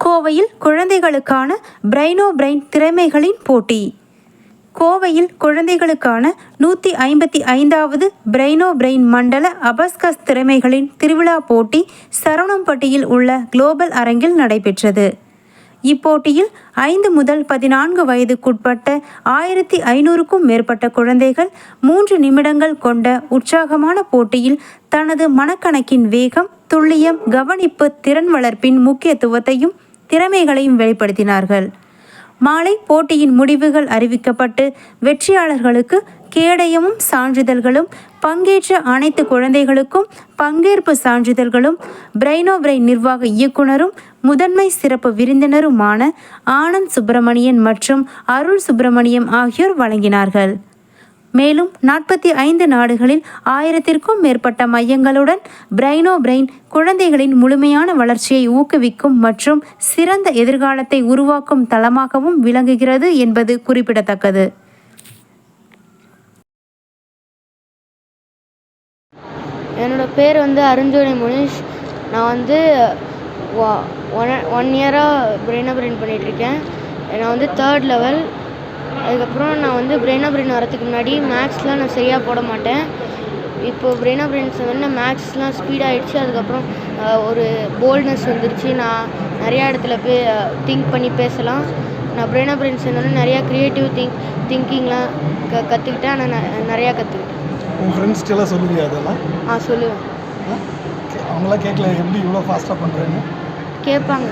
கோவையில் குழந்தைகளுக்கான பிரைனோ பிரைன் திறமைகளின் போட்டி. கோவையில் குழந்தைகளுக்கான நூற்றி ஐம்பத்தி ஐந்தாவது பிரைனோ பிரெயின் மண்டல அபஸ்கஸ் திறமைகளின் திருவிழா போட்டி சரவணம்பட்டியில் உள்ள குளோபல் அரங்கில் நடைபெற்றது. இப்போட்டியில் ஐந்து முதல் பதினான்கு வயதுக்குட்பட்ட ஆயிரத்தி ஐநூறுக்கும் மேற்பட்ட குழந்தைகள் மூன்று நிமிடங்கள் கொண்ட உற்சாகமான போட்டியில் தனது மனக்கணக்கின் வேகம் துல்லியம் கவனிப்பு திறன் வளர்ப்பின் முக்கியத்துவத்தையும் திறமைகளையும் வெளிப்படுத்தினார்கள். மாலை போட்டியின் முடிவுகள் அறிவிக்கப்பட்டு வெற்றியாளர்களுக்கு கேடயமும் சான்றிதழ்களும் பங்கேற்ற அனைத்து குழந்தைகளுக்கும் பங்கேற்பு சான்றிதழ்களும் பிரைனோ பிரைன் நிர்வாக இயக்குனரும் முதன்மை சிறப்பு விருந்தினருமான ஆனந்த் சுப்பிரமணியன் மற்றும் அருள் சுப்பிரமணியம் ஆகியோர் வழங்கினார்கள். மேலும் நாற்பத்தி ஐந்து நாடுகளில் ஆயிரத்திற்கும் மேற்பட்ட மையங்களுடன் பிரைனோ பிரெயின் குழந்தைகளின் முழுமையான வளர்ச்சியை ஊக்குவிக்கும் மற்றும் சிறந்த எதிர்காலத்தை உருவாக்கும் தளமாகவும் விளங்குகிறது என்பது குறிப்பிடத்தக்கது. என்னோடய பேர் வந்து அருஞ்சோதி முனிஷ். நான் வந்து ஒன் ஒன் இயராக பிரெயினா பிரெயின் பண்ணிகிட்ருக்கேன் நான் வந்து தேர்ட் லெவல் அதுக்கப்புறம் நான் வந்து பிரெயினா பிரெயின் வரதுக்கு முன்னாடி மேக்ஸ்லாம் நான் சரியாக போட மாட்டேன். இப்போது பிரெயினா பிரெயின்ஸ் வந்து மேக்ஸ்லாம் ஸ்பீடாகிடுச்சு அதுக்கப்புறம் ஒரு போல்ட்னஸ் வந்துருச்சு. நான் நிறையா இடத்துல போய் திங்க் பண்ணி பேசலாம். நான் பிரெயினா பிரெயின்ஸ் வந்தோடனே நிறையா க்ரியேட்டிவ் திங்க் திங்கிங்லாம் க கற்றுக்கிட்டேன் ஆனால் நான் நிறையா கற்றுக்கிட்டேன் உன் ஃப்ரெண்ட்ஸ்க்கெல்லாம் சொல்லுவியா அதெல்லாம் ஆ சொல்லுவேன். அவங்களாம் கேட்கல எப்படி இவ்வளோ ஃபாஸ்ட்டாக பண்ணுறேன்னு கேட்பாங்க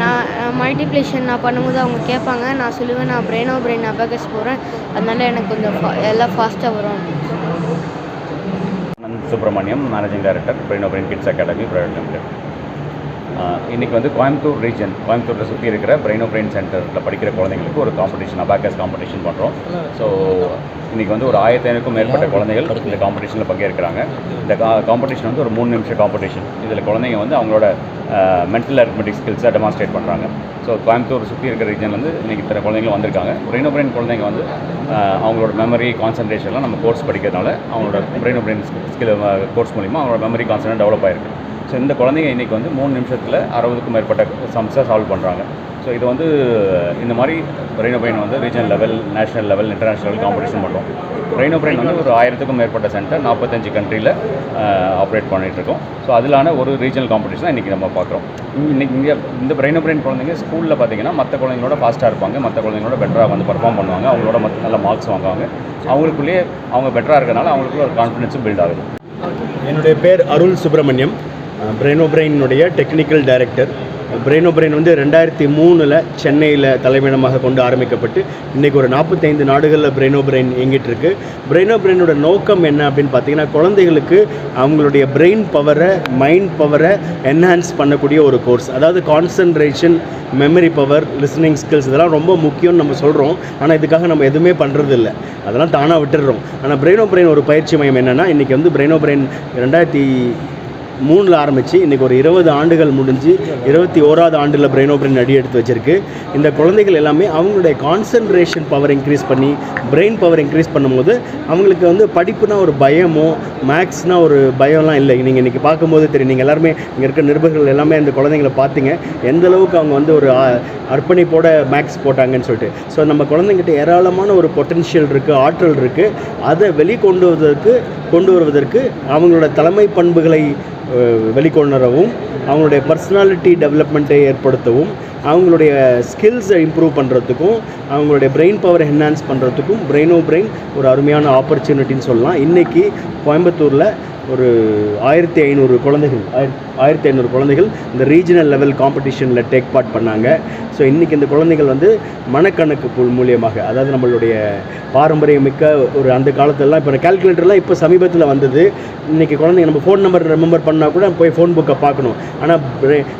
நான் மல்டிப்ளேஷன் நான் பண்ணும்போது அவங்க கேட்பாங்க நான் சொல்லுவேன் நான் பிரெயினோ பிரெயின் அபகஸ் போகிறேன் அதனால எனக்கு கொஞ்சம் எல்லாம் ஃபாஸ்ட்டாக வரும். Subramaniam managing director brain brain kids academy private limited இன்றைக்கி வந்து கோயம்புத்தூர் ரீஜன் கோயம்புத்தூரில் சுற்றி இருக்கிற பிரெயினோ பிரெயின் சென்டரில் படிக்கிற குழந்தைங்களுக்கு ஒரு காம்படிஷன் அபாக்கஸ் காம்படிஷன் பண்ணுறோம் ஸோ இன்றைக்கி வந்து ஒரு ஆயிரத்தி ஐநூறுக்கும் மேற்பட்ட குழந்தைகள் இந்த காம்படிஷனில் பங்கேற்கிறாங்க. இந்த கா காம்படிஷன் வந்து ஒரு மூணு நிமிஷம் காம்படிஷன் இதில் குழந்தைங்க வந்து அவங்களோட மென்டல் அரித்மெட்டிக் ஸ்கில்ஸை டெமான்ஸ்ட்ரேட் பண்ணுறாங்க ஸோ கோயம்புத்தூர் சுற்றி இருக்கிற ரீஜன்லேருந்து இன்றைக்கி இத்தனை குழந்தைங்களும் வந்திருக்காங்க. பிரெயினோ பிரெயின் குழந்தைங்க வந்து அவங்களோட மெமரி கான்சன்ட்ரேஷன்லாம் நம்ம கோர்ஸ் படிக்கிறதுனால அவங்களோட பிரெயினோ பிரெயின் ஸ்கில் கோர்ஸ் மூலிமா அவங்களோட மெமரி கான்சன்ட்ரேட் டெவலப் ஆயிருக்கு. ஸோ இந்த குழந்தைங்க இன்றைக்கி வந்து மூணு நிமிஷத்தில் அறுபதுக்கும் மேற்பட்ட சம்ஸை சால்வ் பண்ணுறாங்க ஸோ இது வந்து இந்த மாதிரி ரெயினோ பிரெயின் வந்து regional level national level international level competition பண்ணுறோம். ரெயினோ பிரெயின் வந்து ஒரு ஆயிரத்துக்கும் மேற்பட்ட சென்டர் நாற்பத்தஞ்சு கண்ட்ரியில் ஆப்ரேட் பண்ணிகிட்ருக்கோம் ஸோ அதிலான ஒரு ரீஜனல் காம்படிஷன் இன்றைக்கி நம்ம பார்க்குறோம். இன்றைக்கி இங்கே இந்த பிரெயினோ பிரெயின் குழந்தைங்க ஸ்கூலில் பார்த்தீங்கன்னா மற்ற குழந்தைங்களோட ஃபாஸ்ட்டாக இருப்பாங்க மற்ற குழந்தைங்களோட பெட்டராக வந்து பர்ஃபார்ம் பண்ணுவாங்க அவங்களோட மற்ற நல்ல மார்க்ஸ் வாங்குவாங்க. அவங்களுக்குள்ளேயே அவங்க பெட்டராக இருக்கனால அவங்களுக்குள்ள ஒரு கான்ஃபிடென்ஸும் பில்ட் ஆகுது. என்னுடைய பேர் அருள் சுப்பிரமணியம். பிரெயினோ பிரெயினுடைய டெக்னிக்கல் டைரக்டர் பிரெயினோ பிரெயின் வந்து ரெண்டாயிரத்தி மூணில் சென்னையில் தலைமையிடமாக கொண்டு ஆரம்பிக்கப்பட்டு இன்றைக்கி ஒரு நாற்பத்தைந்து நாடுகளில் பிரெயினோ பிரெயின் இயங்கிட்டு இருக்கு பிரெயினோ பிரெயினோட நோக்கம் என்ன அப்படின்னு பார்த்தீங்கன்னா குழந்தைகளுக்கு அவங்களுடைய பிரெயின் பவரை மைண்ட் பவரை என்ஹான்ஸ் பண்ணக்கூடிய ஒரு கோர்ஸ் அதாவது concentration memory power listening skills இதெல்லாம் ரொம்ப முக்கியம்னு நம்ம சொல்கிறோம் ஆனால் இதுக்காக நம்ம எதுவுமே பண்ணுறது இல்லை அதெல்லாம் தானாக விட்டுடுறோம் ஆனால் பிரெயினோ பிரெயின் ஒரு பயிற்சி மையம் என்னென்னா இன்றைக்கி வந்து பிரெயினோ பிரெயின் ரெண்டாயிரத்தி மூணில் ஆரம்பித்து இன்றைக்கி ஒரு இருபது ஆண்டுகள் முடிஞ்சு இருபத்தி ஓராவது ஆண்டில் பிரெயின் பிரெயின் அடி எடுத்து வச்சிருக்கு. இந்த குழந்தைகள் எல்லாமே அவங்களுடைய கான்சன்ட்ரேஷன் பவர் இன்க்ரீஸ் பண்ணி பிரெயின் பவர் இன்க்ரீஸ் பண்ணும்போது அவங்களுக்கு வந்து படிப்புனா ஒரு பயமோ மேக்ஸ்னால் ஒரு பயம்லாம் இல்லை. நீங்கள் இன்றைக்கி பார்க்கும்போது தெரியும். நீங்கள் எல்லாருமே இங்கே இருக்க நிருபர்கள் எல்லாமே அந்த குழந்தைங்களை பார்த்தீங்க. எந்த அளவுக்கு அவங்க வந்து ஒரு அர்ப்பணிப்போட மேக்ஸ் போட்டாங்கன்னு சொல்லிட்டு. ஸோ நம்ம குழந்தைங்கிட்ட ஏராளமான ஒரு பொட்டென்ஷியல் இருக்குது ஆற்றல் இருக்குது அதை வெளிக்கொண்டு வருவதற்கு கொண்டு வருவதற்கு அவங்களோட தலைமை பண்புகளை வெளிக்கொணரவும் அவங்களுடைய பர்சனாலிட்டி டெவலப்மெண்ட்டை ஏற்படுத்தவும் அவங்களுடைய ஸ்கில்ஸை இம்ப்ரூவ் பண்ணுறதுக்கும் அவங்களுடைய பிரெயின் பவரை என்ஹான்ஸ் பண்ணுறதுக்கும் பிரெயினோ பிரெயின் ஒரு அருமையான ஆப்பர்ச்சுனிட்டின்னு சொல்லலாம். இன்றைக்கி கோயம்புத்தூரில் ஒரு ஆயிரத்தி ஐநூறு குழந்தைகள் ஆயிர- ஆயிரத்தி ஐநூறு குழந்தைகள் இந்த ரீஜனல் லெவல் காம்படிஷனில் டேக் பார்ட் பண்ணாங்க. ஸோ இன்றைக்கி இந்த குழந்தைகள் வந்து மனக்கணக்கு புல் மூலியமாக அதாவது நம்மளுடைய பாரம்பரியமிக்க ஒரு அந்த காலத்துலலாம் இப்போ கால்குலேட்டர்லாம் இப்போ சமீபத்தில் வந்தது. இன்றைக்கி குழந்தைங்க நம்ம ஃபோன் நம்பர் ரிமெம்பர் பண்ணால் கூட போய் ஃபோன் புக்கை பார்க்கணும். ஆனால்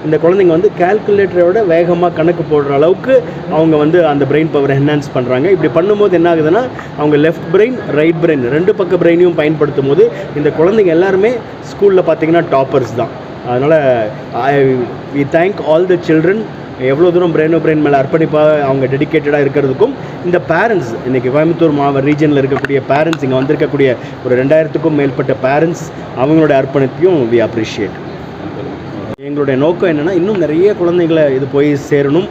இந்த குழந்தைங்க வந்து கால்குலேட்டரோட வேகமாக கணக்கு போடுற அளவுக்கு அவங்க வந்து அந்த பிரெயின் பவர் என்ஹான்ஸ் பண்ணுறாங்க இப்படி பண்ணும்போது என்ன ஆகுதுன்னா அவங்க லெஃப்ட் பிரெயின் ரைட் பிரெயின் ரெண்டு பக்க பிரெயினையும் பயன்படுத்தும் போது இந்த குழந்தைங்க எல்லாருமே ஸ்கூலில் பார்த்தீங்கன்னா டாப்பர்ஸ் தான். அதனால் I we thank all the children எவ்வளோ தூரம் பிரெயினோ பிரெயின் மேலே அர்ப்பணிப்பாக அவங்க டெடிகேட்டடாக இருக்கிறதுக்கும் இந்த பேரண்ட்ஸ் இன்றைக்கி கோயம்புத்தூர் மாவட்ட ரீஜனில் இருக்கக்கூடிய பேரண்ட்ஸ் இங்கே வந்திருக்கக்கூடிய ஒரு ரெண்டாயிரத்துக்கும் மேற்பட்ட பேரண்ட்ஸ் அவங்களோட அர்ப்பணிப்பையும் வி அப்ரிஷியேட் எங்களுடைய நோக்கம் என்னென்னா இன்னும் நிறைய குழந்தைங்களை இது போய் சேரணும்.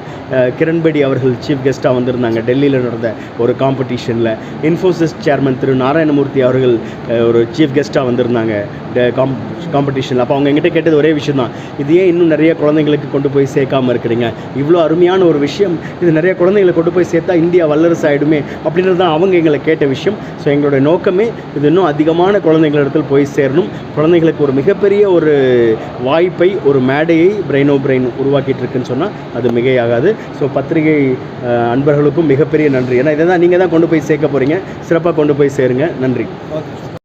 கிரண்பேடி அவர்கள் சீஃப் கெஸ்ட்டாக வந்திருந்தாங்க. டெல்லியில் நடந்த ஒரு காம்படிஷனில் இன்ஃபோசிஸ் சேர்மன் திரு நாராயணமூர்த்தி அவர்கள் ஒரு சீஃப் கெஸ்ட்டாக வந்திருந்தாங்க. காம் காம்படிஷனில் அப்போ அவங்க எங்கிட்ட கேட்டது ஒரே விஷயம் தான் இது ஏன் இன்னும் நிறைய குழந்தைங்களுக்கு கொண்டு போய் சேர்க்காம இருக்கிறீங்க? இவ்வளோ அருமையான ஒரு விஷயம். இது நிறைய குழந்தைங்களை கொண்டு போய் சேர்த்தா இந்தியா வல்லரசு ஆகிடுமே அப்படின்றது தான் அவங்க எங்களை கேட்ட விஷயம். ஸோ எங்களுடைய நோக்கமே இது இன்னும் அதிகமான குழந்தைங்களிடத்தில் போய் சேரணும். குழந்தைங்களுக்கு ஒரு மிகப்பெரிய ஒரு வாய்ப்பை ஒரு மேடையை பிரெயினோ பிரெயின் உருவாக்கிட்டு இருக்குன்னு சொன்னால் அது மிகையாகாது. ஸோ பத்திரிகை அன்பர்களுக்கும் மிகப்பெரிய நன்றி. ஏன்னா இதை தான் நீங்கள் தான் கொண்டு போய் சேர்க்க போகிறீங்க சிறப்பாக கொண்டு போய் சேருங்க. நன்றி. ஓகே